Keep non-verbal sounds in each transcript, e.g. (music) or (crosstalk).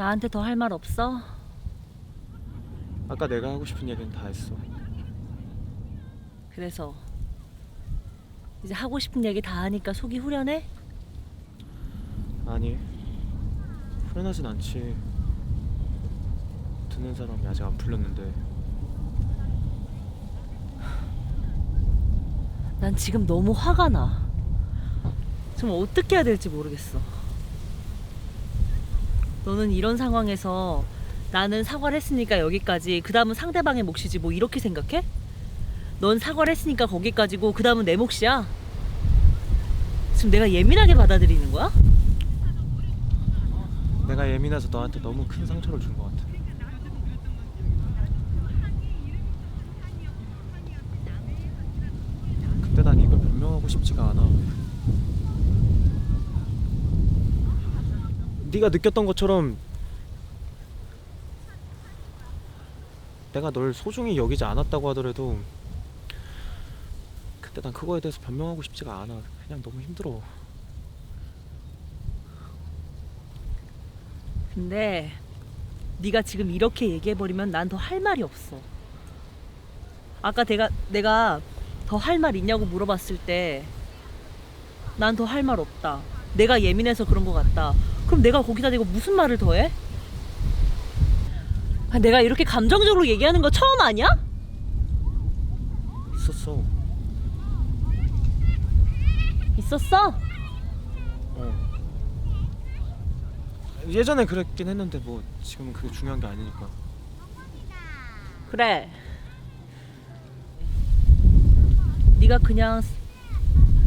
나한테 더 할 말 없어? 아까 내가 하고 싶은 얘기는 다 했어. 그래서 이제 하고 싶은 얘기 다 하니까 속이 후련해? 아니 후련하진 않지. 듣는 사람이 아직 안 풀렸는데 난 지금 너무 화가 나. 정말 어떻게 해야 될지 모르겠어. 너는 이런 상황에서 나는 사과를 했으니까 여기까지, 그 다음은 상대방의 몫이지 뭐 이렇게 생각해? 넌 사과를 했으니까 거기까지고, 그 다음은 내 몫이야. 지금 내가 예민하게 받아들이는 거야? 내가 예민해서 너한테 너무 큰 상처를 준 것 같아. 근데 난 이걸 변명하고 싶지가 않아. 네가 느꼈던 것처럼 내가 널 소중히 여기지 않았다고 하더라도 근데 난 그거에 대해서 변명하고 싶지가 않아. 그냥 너무 힘들어. 근데 네가 지금 이렇게 얘기해 버리면 난 더 할 말이 없어. 아까 내가 내가 더 할 말 있냐고 물어봤을 때 난 더 할 말 없다. 내가 예민해서 그런 것 같다. 그럼 내가 거기다 대고 무슨 말을 더 해? 아, 내가 이렇게 감정적으로 얘기하는 거 처음 아니야? 있었어. 있었어? 어. 예전에 그랬긴 했는데 뭐 지금은 그게 중요한 게 아니니까. 그래. 네가 그냥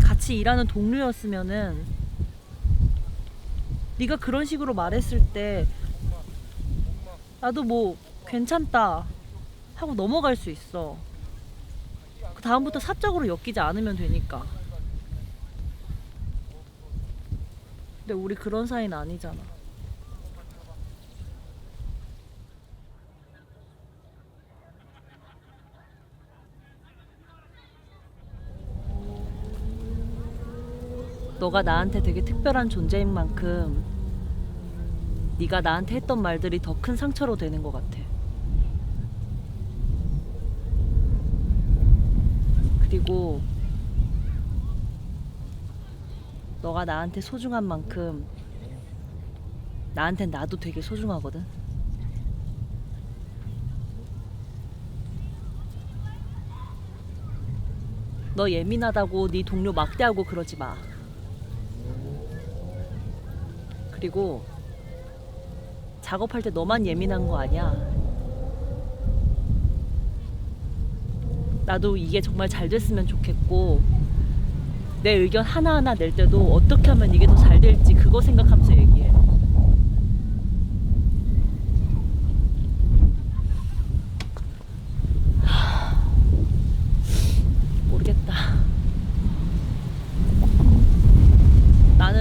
같이 일하는 동료였으면은 네가 그런 식으로 말했을 때 나도 뭐 괜찮다 하고 넘어갈 수 있어. 그 다음부터 사적으로 엮이지 않으면 되니까. 근데 우리 그런 사이는 아니잖아. 너가 나한테 되게 특별한 존재인 만큼 네가 나한테 했던 말들이 더 큰 상처로 되는 것 같아. 그리고 너가 나한테 소중한 만큼 나한텐 나도 되게 소중하거든. 너 예민하다고 네 동료 막대하고 그러지 마. 그리고 작업할 때 너만 예민한 거 아니야. 나도 이게 정말 잘 됐으면 좋겠고 내 의견 하나하나 낼 때도 어떻게 하면 이게 더 잘 될지 그거 생각하면서 얘기해. 하, 모르겠다.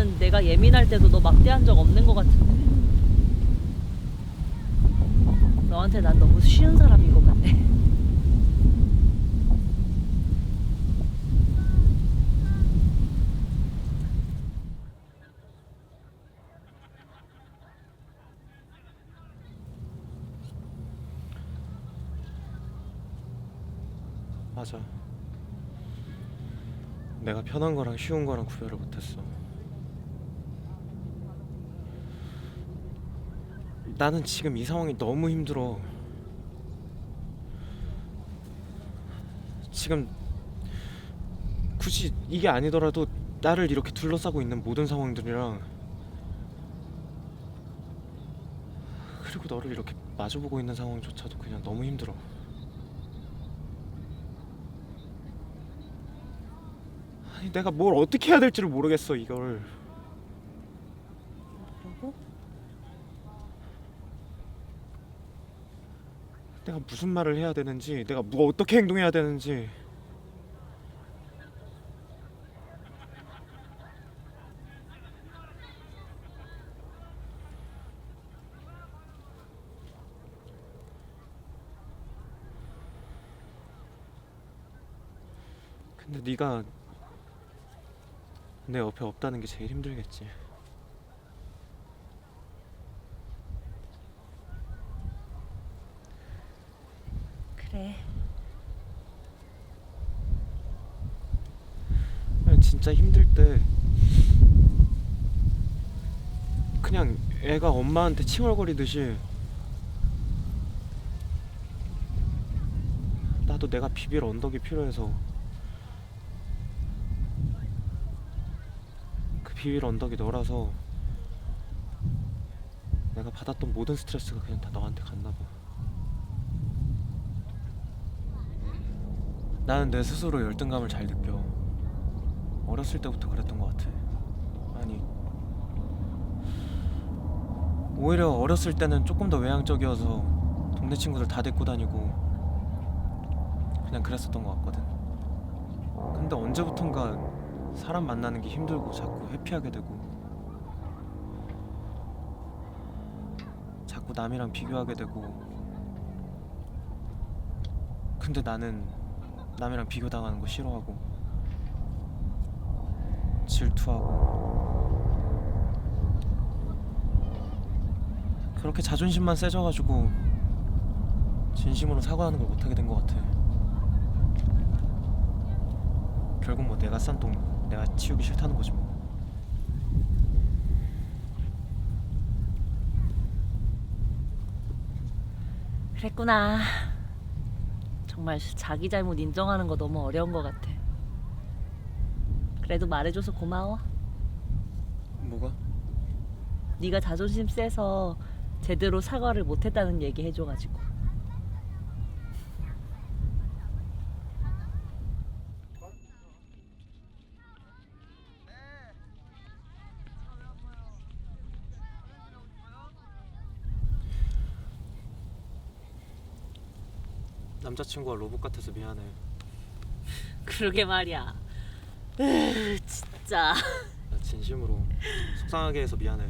나는 내가 예민할 때도 너 막대한 적 없는 것 같은데. 너한테 난 너무 쉬운 사람인 것 같네. 맞아. 내가 편한 거랑 쉬운 거랑 구별을 못했어. 나는 지금 이 상황이 너무 힘들어. 지금 굳이 이게 아니더라도 나를 이렇게 둘러싸고 있는 모든 상황들이랑 그리고 너를 이렇게 마주보고 있는 상황조차도 그냥 너무 힘들어. 아니 내가 뭘 어떻게 해야 될지를 모르겠어 이걸. 그리고 내가 무슨 말을 해야 되는지, 내가 뭐 어떻게 행동해야 되는지. 근데 네가 내 옆에 없다는 게 제일 힘들겠지. 그래. 진짜 힘들 때 그냥 애가 엄마한테 칭얼거리듯이 나도 내가 비빌 언덕이 필요해서 그 비빌 언덕이 너라서 내가 받았던 모든 스트레스가 그냥 다 너한테 갔나 봐. 나는 내 스스로 열등감을 잘 느껴. 어렸을 때부터 그랬던 것 같아. 아니, 오히려 어렸을 때는 조금 더 외향적이어서 동네 친구들 다 데리고 다니고 그냥 그랬었던 것 같거든. 근데 언제부턴가 사람 만나는 게 힘들고 자꾸 회피하게 되고 자꾸 남이랑 비교하게 되고 근데 나는 남이랑 비교당하는 거 싫어하고 질투하고. 그렇게 자존심만 세져가지고 진심으로 사과하는 걸 못하게 된 것 같아. 결국 뭐 내가 싼똥 내가 치우기 싫다는 거지 뭐. 그랬구나. 정말 자기 잘못 인정하는 거 너무 어려운 것 같아. 그래도 말해줘서 고마워. 뭐가? 네가 자존심 세서 제대로 사과를 못했다는 얘기 해줘가지고. 남자친구가 로봇 같아서 미안해 그러게 말이야. 으, 진짜. 나 진심으로 속상하게 해서 미안해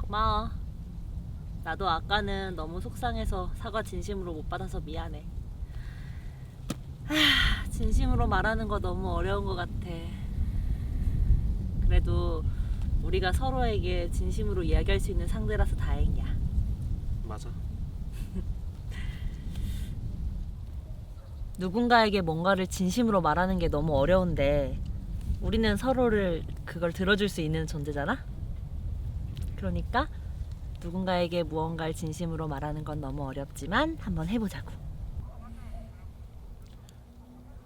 고마워. 나도 아까는 너무 속상해서 사과 진심으로 못 받아서 미안해. 하, 진심으로 말하는 거 너무 어려운 것 같아. 그래도 우리가 서로에게 진심으로 이야기할 수 있는 상대라서 다행이야. 맞아 누군가에게 뭔가를 진심으로 말하는 게 너무 어려운데 우리는 서로를 그걸 들어줄 수 있는 존재잖아? 그러니까 누군가에게 무언가를 진심으로 말하는 건 너무 어렵지만 한번 해보자고.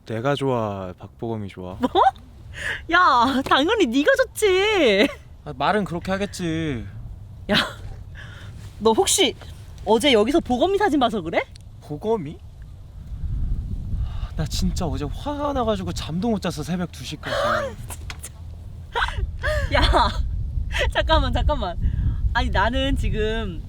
내가 좋아 박보검이 좋아 야, 당연히 네가 좋지. 아, 말은 그렇게 하겠지 야, 너 혹시 어제 여기서 보검이 사진 봐서 그래? 보검이? 나 진짜 어제 화가 나가지고 잠도 못 잤어 새벽 2시까지 (laughs) 야, (laughs) 잠깐만, 잠깐만. 아니 나는 지금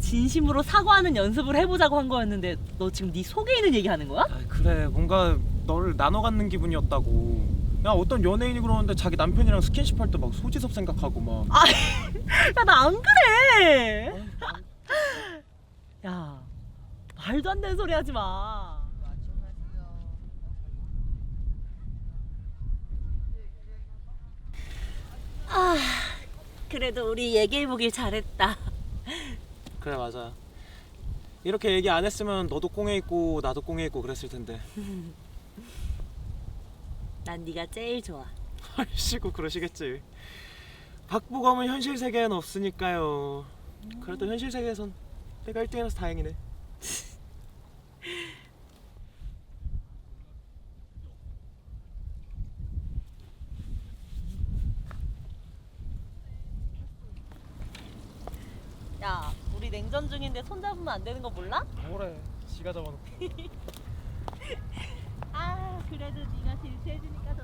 진심으로 사과하는 연습을 해보자고 한 거였는데 너 지금 네 속에 있는 얘기 하는 거야? 아 그래 뭔가 너를 나눠 갖는 기분이었다고 야 어떤 연예인이 그러는데 자기 남편이랑 스킨십 할 때 막 소지섭 생각하고 막 (laughs) 야, 나 안 그래. 야, 말도 안 되는 소리 하지 마. 아, 그래도 우리 얘기해보길 잘했다. (laughs) 그래 맞아. 이렇게 얘기 안 했으면 너도 꽁에 있고 나도 꽁에 있고 그랬을 텐데. (laughs) 난 네가 제일 좋아. (laughs) 아이씨고 그러시겠지. 박보검은 현실 세계엔 없으니까요. 그래도 현실 세계에선 내가 1등이라서 다행이네 야, 우리 냉전 중인데 손 잡으면 안 되는 거 몰라? 뭐래 지가 잡아놓고 (laughs) 아, 그래도 네가 질투해주니까